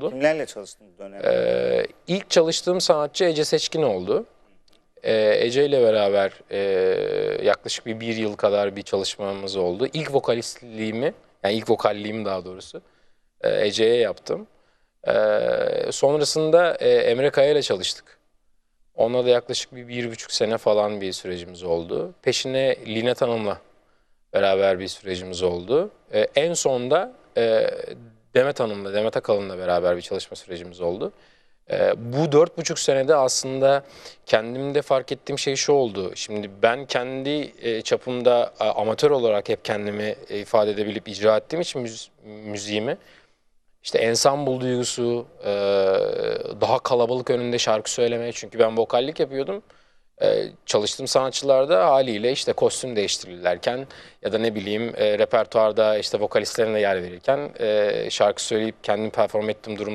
Kimlerle çalıştın bu dönemde? Ee, ilk çalıştığım sanatçı Ece Seçkin oldu. Ee, Ece ile beraber e, yaklaşık bir bir yıl kadar bir çalışmamız oldu. İlk vokalistliğimi, yani ilk vokalliğimi daha doğrusu e, Ece'ye yaptım. Ee, sonrasında e, Emre Kaya ile çalıştık. Onunla da yaklaşık bir, bir buçuk sene falan bir sürecimiz oldu. Peşine Linet Hanım'la beraber bir sürecimiz oldu. Ee, en sonda e, Demet Hanım'la, Demet Akalın'la beraber bir çalışma sürecimiz oldu. Ee, bu dört buçuk senede aslında kendimde fark ettiğim şey şu oldu. Şimdi ben kendi e, çapımda a, amatör olarak hep kendimi e, ifade edebilip icra ettiğim için müz- müziğimi işte ensemble duygusu, e, daha kalabalık önünde şarkı söylemeye çünkü ben vokallik yapıyordum. E, çalıştığım sanatçılarda haliyle işte kostüm değiştirilirken ya da ne bileyim e, repertuarda işte vokalistlerine yer verirken e, şarkı söyleyip kendim perform ettiğim durum